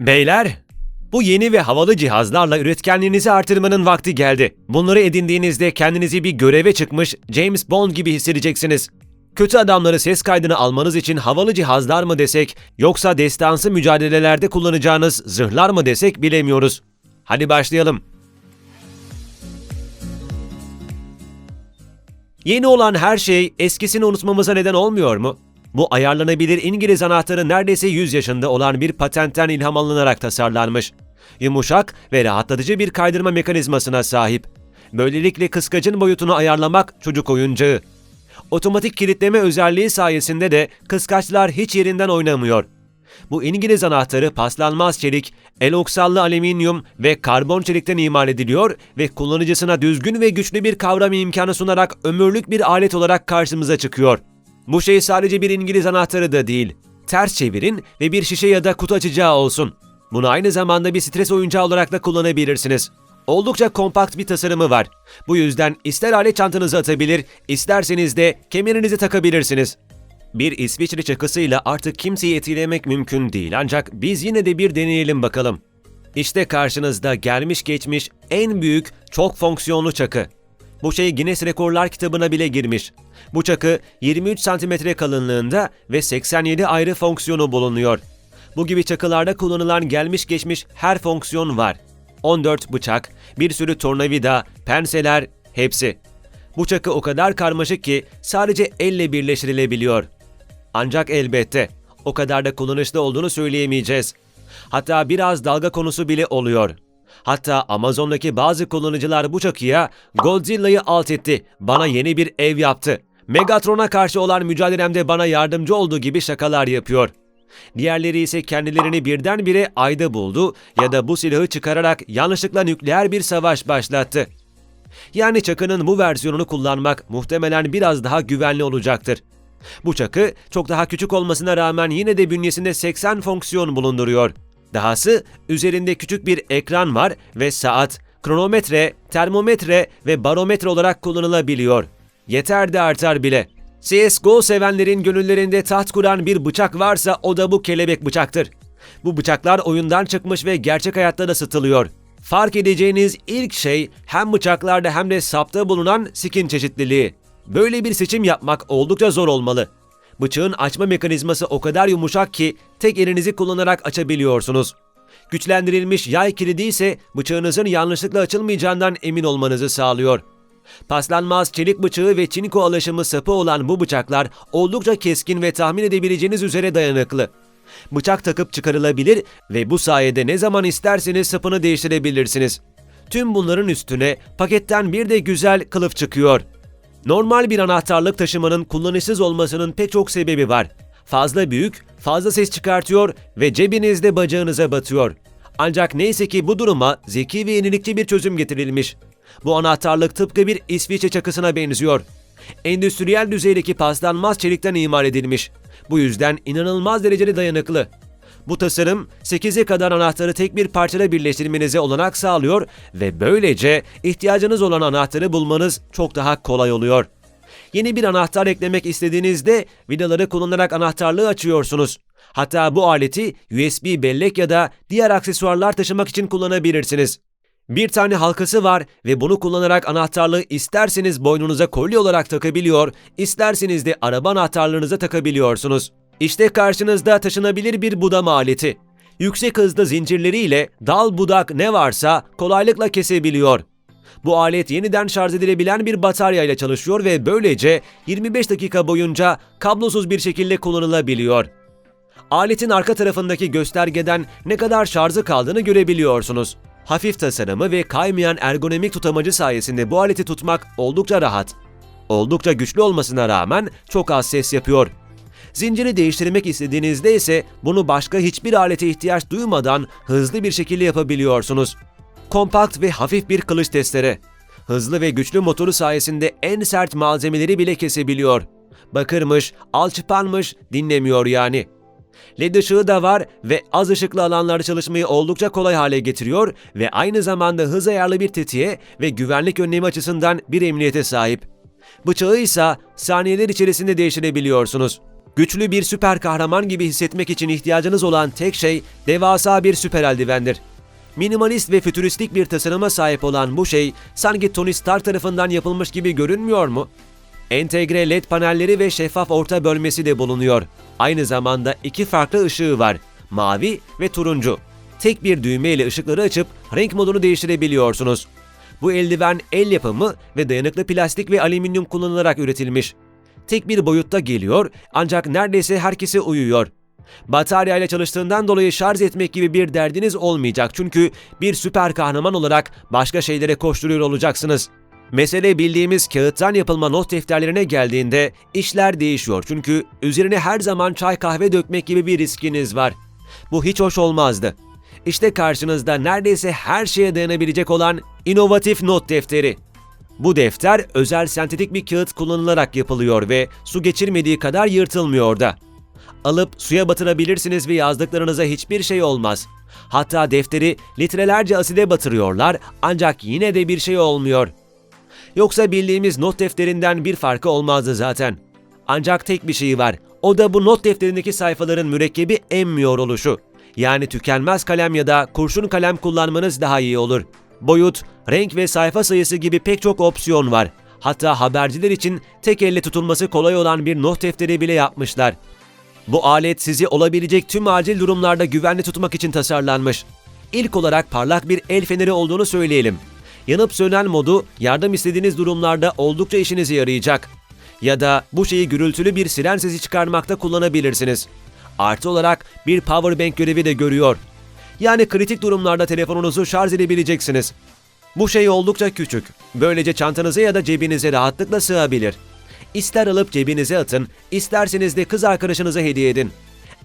Beyler, bu yeni ve havalı cihazlarla üretkenliğinizi artırmanın vakti geldi. Bunları edindiğinizde kendinizi bir göreve çıkmış James Bond gibi hissedeceksiniz. Kötü adamları ses kaydını almanız için havalı cihazlar mı desek, yoksa destansı mücadelelerde kullanacağınız zırhlar mı desek bilemiyoruz. Hadi başlayalım. Yeni olan her şey eskisini unutmamıza neden olmuyor mu? Bu ayarlanabilir İngiliz anahtarı neredeyse 100 yaşında olan bir patentten ilham alınarak tasarlanmış. Yumuşak ve rahatlatıcı bir kaydırma mekanizmasına sahip. Böylelikle kıskacın boyutunu ayarlamak çocuk oyuncağı. Otomatik kilitleme özelliği sayesinde de kıskaçlar hiç yerinden oynamıyor. Bu İngiliz anahtarı paslanmaz çelik, el oksallı alüminyum ve karbon çelikten imal ediliyor ve kullanıcısına düzgün ve güçlü bir kavram imkanı sunarak ömürlük bir alet olarak karşımıza çıkıyor. Bu şey sadece bir İngiliz anahtarı da değil. Ters çevirin ve bir şişe ya da kutu açacağı olsun. Bunu aynı zamanda bir stres oyuncağı olarak da kullanabilirsiniz. Oldukça kompakt bir tasarımı var. Bu yüzden ister alet çantanıza atabilir, isterseniz de kemerinizi takabilirsiniz. Bir İsviçre çakısıyla artık kimseyi etkilemek mümkün değil ancak biz yine de bir deneyelim bakalım. İşte karşınızda gelmiş geçmiş en büyük çok fonksiyonlu çakı. Bu şey Guinness Rekorlar kitabına bile girmiş. Bu çakı 23 cm kalınlığında ve 87 ayrı fonksiyonu bulunuyor. Bu gibi çakılarda kullanılan gelmiş geçmiş her fonksiyon var. 14 bıçak, bir sürü tornavida, penseler, hepsi. Bu çakı o kadar karmaşık ki sadece elle birleştirilebiliyor. Ancak elbette o kadar da kullanışlı olduğunu söyleyemeyeceğiz. Hatta biraz dalga konusu bile oluyor. Hatta Amazon'daki bazı kullanıcılar bu çakıya Godzilla'yı alt etti, bana yeni bir ev yaptı. Megatron'a karşı olan mücadelemde bana yardımcı olduğu gibi şakalar yapıyor. Diğerleri ise kendilerini birdenbire ayda buldu ya da bu silahı çıkararak yanlışlıkla nükleer bir savaş başlattı. Yani çakının bu versiyonunu kullanmak muhtemelen biraz daha güvenli olacaktır. Bu çakı çok daha küçük olmasına rağmen yine de bünyesinde 80 fonksiyon bulunduruyor. Dahası üzerinde küçük bir ekran var ve saat, kronometre, termometre ve barometre olarak kullanılabiliyor. Yeter de artar bile. CSGO sevenlerin gönüllerinde taht kuran bir bıçak varsa o da bu kelebek bıçaktır. Bu bıçaklar oyundan çıkmış ve gerçek hayatta da satılıyor. Fark edeceğiniz ilk şey hem bıçaklarda hem de sapta bulunan skin çeşitliliği. Böyle bir seçim yapmak oldukça zor olmalı. Bıçağın açma mekanizması o kadar yumuşak ki tek elinizi kullanarak açabiliyorsunuz. Güçlendirilmiş yay kilidi ise bıçağınızın yanlışlıkla açılmayacağından emin olmanızı sağlıyor. Paslanmaz çelik bıçağı ve çinko alaşımı sapı olan bu bıçaklar oldukça keskin ve tahmin edebileceğiniz üzere dayanıklı. Bıçak takıp çıkarılabilir ve bu sayede ne zaman isterseniz sapını değiştirebilirsiniz. Tüm bunların üstüne paketten bir de güzel kılıf çıkıyor. Normal bir anahtarlık taşımanın kullanışsız olmasının pek çok sebebi var. Fazla büyük, fazla ses çıkartıyor ve cebinizde bacağınıza batıyor. Ancak neyse ki bu duruma zeki ve yenilikçi bir çözüm getirilmiş. Bu anahtarlık tıpkı bir İsviçre çakısına benziyor. Endüstriyel düzeydeki paslanmaz çelikten imal edilmiş. Bu yüzden inanılmaz derecede dayanıklı. Bu tasarım 8'e kadar anahtarı tek bir parçada birleştirmenize olanak sağlıyor ve böylece ihtiyacınız olan anahtarı bulmanız çok daha kolay oluyor. Yeni bir anahtar eklemek istediğinizde vidaları kullanarak anahtarlığı açıyorsunuz. Hatta bu aleti USB bellek ya da diğer aksesuarlar taşımak için kullanabilirsiniz. Bir tane halkası var ve bunu kullanarak anahtarlığı isterseniz boynunuza kolye olarak takabiliyor, isterseniz de araba anahtarlarınıza takabiliyorsunuz. İşte karşınızda taşınabilir bir budama aleti. Yüksek hızlı zincirleriyle dal budak ne varsa kolaylıkla kesebiliyor. Bu alet yeniden şarj edilebilen bir batarya ile çalışıyor ve böylece 25 dakika boyunca kablosuz bir şekilde kullanılabiliyor. Aletin arka tarafındaki göstergeden ne kadar şarjı kaldığını görebiliyorsunuz. Hafif tasarımı ve kaymayan ergonomik tutamacı sayesinde bu aleti tutmak oldukça rahat. Oldukça güçlü olmasına rağmen çok az ses yapıyor. Zinciri değiştirmek istediğinizde ise bunu başka hiçbir alete ihtiyaç duymadan hızlı bir şekilde yapabiliyorsunuz. Kompakt ve hafif bir kılıç testere. Hızlı ve güçlü motoru sayesinde en sert malzemeleri bile kesebiliyor. Bakırmış, alçıpanmış, dinlemiyor yani. LED ışığı da var ve az ışıklı alanlarda çalışmayı oldukça kolay hale getiriyor ve aynı zamanda hız ayarlı bir tetiğe ve güvenlik önlemi açısından bir emniyete sahip. Bıçağı ise saniyeler içerisinde değiştirebiliyorsunuz. Güçlü bir süper kahraman gibi hissetmek için ihtiyacınız olan tek şey devasa bir süper eldivendir. Minimalist ve fütüristik bir tasarıma sahip olan bu şey sanki Tony Stark tarafından yapılmış gibi görünmüyor mu? Entegre led panelleri ve şeffaf orta bölmesi de bulunuyor. Aynı zamanda iki farklı ışığı var. Mavi ve turuncu. Tek bir düğme ile ışıkları açıp renk modunu değiştirebiliyorsunuz. Bu eldiven el yapımı ve dayanıklı plastik ve alüminyum kullanılarak üretilmiş. Tek bir boyutta geliyor ancak neredeyse herkese uyuyor. Batarya ile çalıştığından dolayı şarj etmek gibi bir derdiniz olmayacak çünkü bir süper kahraman olarak başka şeylere koşturuyor olacaksınız. Mesele bildiğimiz kağıttan yapılma not defterlerine geldiğinde işler değişiyor çünkü üzerine her zaman çay kahve dökmek gibi bir riskiniz var. Bu hiç hoş olmazdı. İşte karşınızda neredeyse her şeye dayanabilecek olan inovatif not defteri. Bu defter özel sentetik bir kağıt kullanılarak yapılıyor ve su geçirmediği kadar yırtılmıyor da. Alıp suya batırabilirsiniz ve yazdıklarınıza hiçbir şey olmaz. Hatta defteri litrelerce aside batırıyorlar ancak yine de bir şey olmuyor. Yoksa bildiğimiz not defterinden bir farkı olmazdı zaten. Ancak tek bir şey var. O da bu not defterindeki sayfaların mürekkebi emmiyor oluşu. Yani tükenmez kalem ya da kurşun kalem kullanmanız daha iyi olur. Boyut, renk ve sayfa sayısı gibi pek çok opsiyon var. Hatta haberciler için tek elle tutulması kolay olan bir not defteri bile yapmışlar. Bu alet sizi olabilecek tüm acil durumlarda güvenli tutmak için tasarlanmış. İlk olarak parlak bir el feneri olduğunu söyleyelim. Yanıp sönen modu yardım istediğiniz durumlarda oldukça işinize yarayacak. Ya da bu şeyi gürültülü bir siren sesi çıkarmakta kullanabilirsiniz. Artı olarak bir power bank görevi de görüyor. Yani kritik durumlarda telefonunuzu şarj edebileceksiniz. Bu şey oldukça küçük. Böylece çantanıza ya da cebinize rahatlıkla sığabilir. İster alıp cebinize atın, isterseniz de kız arkadaşınıza hediye edin.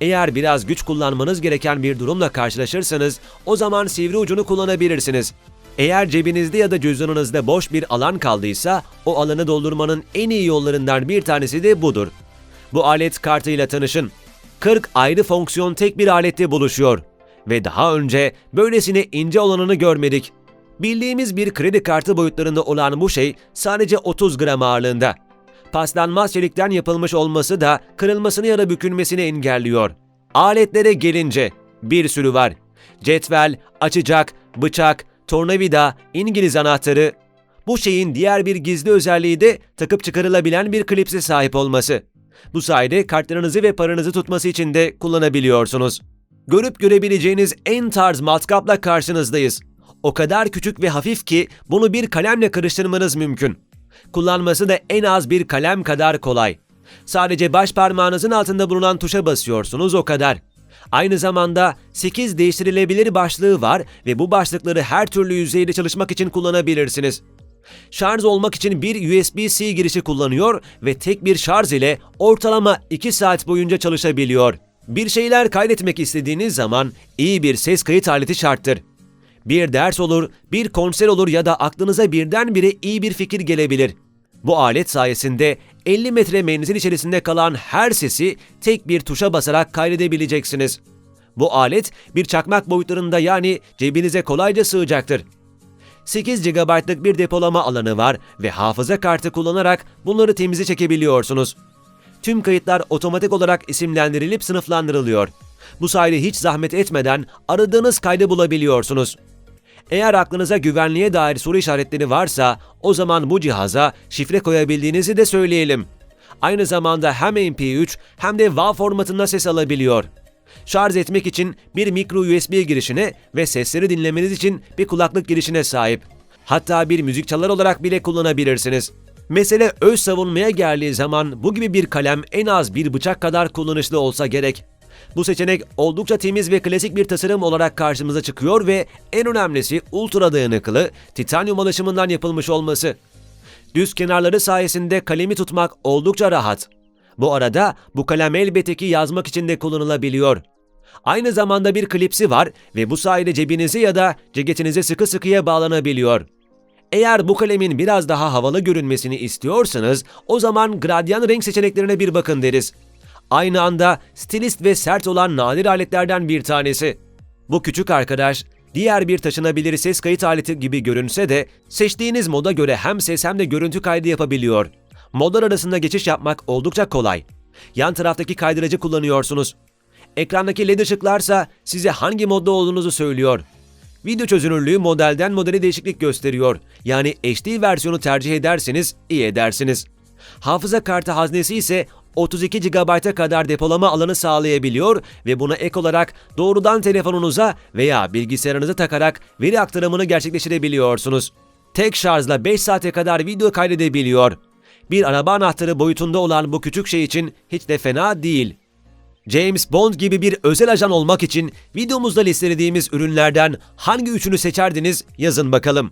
Eğer biraz güç kullanmanız gereken bir durumla karşılaşırsanız o zaman sivri ucunu kullanabilirsiniz. Eğer cebinizde ya da cüzdanınızda boş bir alan kaldıysa o alanı doldurmanın en iyi yollarından bir tanesi de budur. Bu alet kartıyla tanışın. 40 ayrı fonksiyon tek bir alette buluşuyor. Ve daha önce böylesine ince olanını görmedik. Bildiğimiz bir kredi kartı boyutlarında olan bu şey sadece 30 gram ağırlığında. Paslanmaz çelikten yapılmış olması da kırılmasını ya da bükülmesini engelliyor. Aletlere gelince bir sürü var. Cetvel, açacak, bıçak, tornavida, İngiliz anahtarı. Bu şeyin diğer bir gizli özelliği de takıp çıkarılabilen bir klipse sahip olması. Bu sayede kartlarınızı ve paranızı tutması için de kullanabiliyorsunuz. Görüp görebileceğiniz en tarz matkapla karşınızdayız. O kadar küçük ve hafif ki bunu bir kalemle karıştırmanız mümkün. Kullanması da en az bir kalem kadar kolay. Sadece baş parmağınızın altında bulunan tuşa basıyorsunuz o kadar. Aynı zamanda 8 değiştirilebilir başlığı var ve bu başlıkları her türlü yüzeyde çalışmak için kullanabilirsiniz. Şarj olmak için bir USB-C girişi kullanıyor ve tek bir şarj ile ortalama 2 saat boyunca çalışabiliyor. Bir şeyler kaydetmek istediğiniz zaman iyi bir ses kayıt aleti şarttır. Bir ders olur, bir konser olur ya da aklınıza birdenbire iyi bir fikir gelebilir. Bu alet sayesinde 50 metre menzil içerisinde kalan her sesi tek bir tuşa basarak kaydedebileceksiniz. Bu alet bir çakmak boyutlarında yani cebinize kolayca sığacaktır. 8 GB'lık bir depolama alanı var ve hafıza kartı kullanarak bunları temize çekebiliyorsunuz. Tüm kayıtlar otomatik olarak isimlendirilip sınıflandırılıyor. Bu sayede hiç zahmet etmeden aradığınız kaydı bulabiliyorsunuz. Eğer aklınıza güvenliğe dair soru işaretleri varsa o zaman bu cihaza şifre koyabildiğinizi de söyleyelim. Aynı zamanda hem MP3 hem de WAV formatında ses alabiliyor. Şarj etmek için bir micro USB girişine ve sesleri dinlemeniz için bir kulaklık girişine sahip. Hatta bir müzik çalar olarak bile kullanabilirsiniz. Mesele öz savunmaya geldiği zaman bu gibi bir kalem en az bir bıçak kadar kullanışlı olsa gerek. Bu seçenek oldukça temiz ve klasik bir tasarım olarak karşımıza çıkıyor ve en önemlisi ultra dayanıklı, titanyum alaşımından yapılmış olması. Düz kenarları sayesinde kalemi tutmak oldukça rahat. Bu arada bu kalem elbette ki yazmak için de kullanılabiliyor. Aynı zamanda bir klipsi var ve bu sayede cebinize ya da ceketinize sıkı sıkıya bağlanabiliyor. Eğer bu kalemin biraz daha havalı görünmesini istiyorsanız o zaman gradyan renk seçeneklerine bir bakın deriz. Aynı anda stilist ve sert olan nadir aletlerden bir tanesi. Bu küçük arkadaş diğer bir taşınabilir ses kayıt aleti gibi görünse de seçtiğiniz moda göre hem ses hem de görüntü kaydı yapabiliyor. Modlar arasında geçiş yapmak oldukça kolay. Yan taraftaki kaydırıcı kullanıyorsunuz. Ekrandaki led ışıklarsa size hangi modda olduğunuzu söylüyor. Video çözünürlüğü modelden modele değişiklik gösteriyor. Yani HD versiyonu tercih ederseniz iyi edersiniz. Hafıza kartı haznesi ise 32 GB'a kadar depolama alanı sağlayabiliyor ve buna ek olarak doğrudan telefonunuza veya bilgisayarınıza takarak veri aktarımını gerçekleştirebiliyorsunuz. Tek şarjla 5 saate kadar video kaydedebiliyor. Bir araba anahtarı boyutunda olan bu küçük şey için hiç de fena değil. James Bond gibi bir özel ajan olmak için videomuzda listelediğimiz ürünlerden hangi üçünü seçerdiniz yazın bakalım.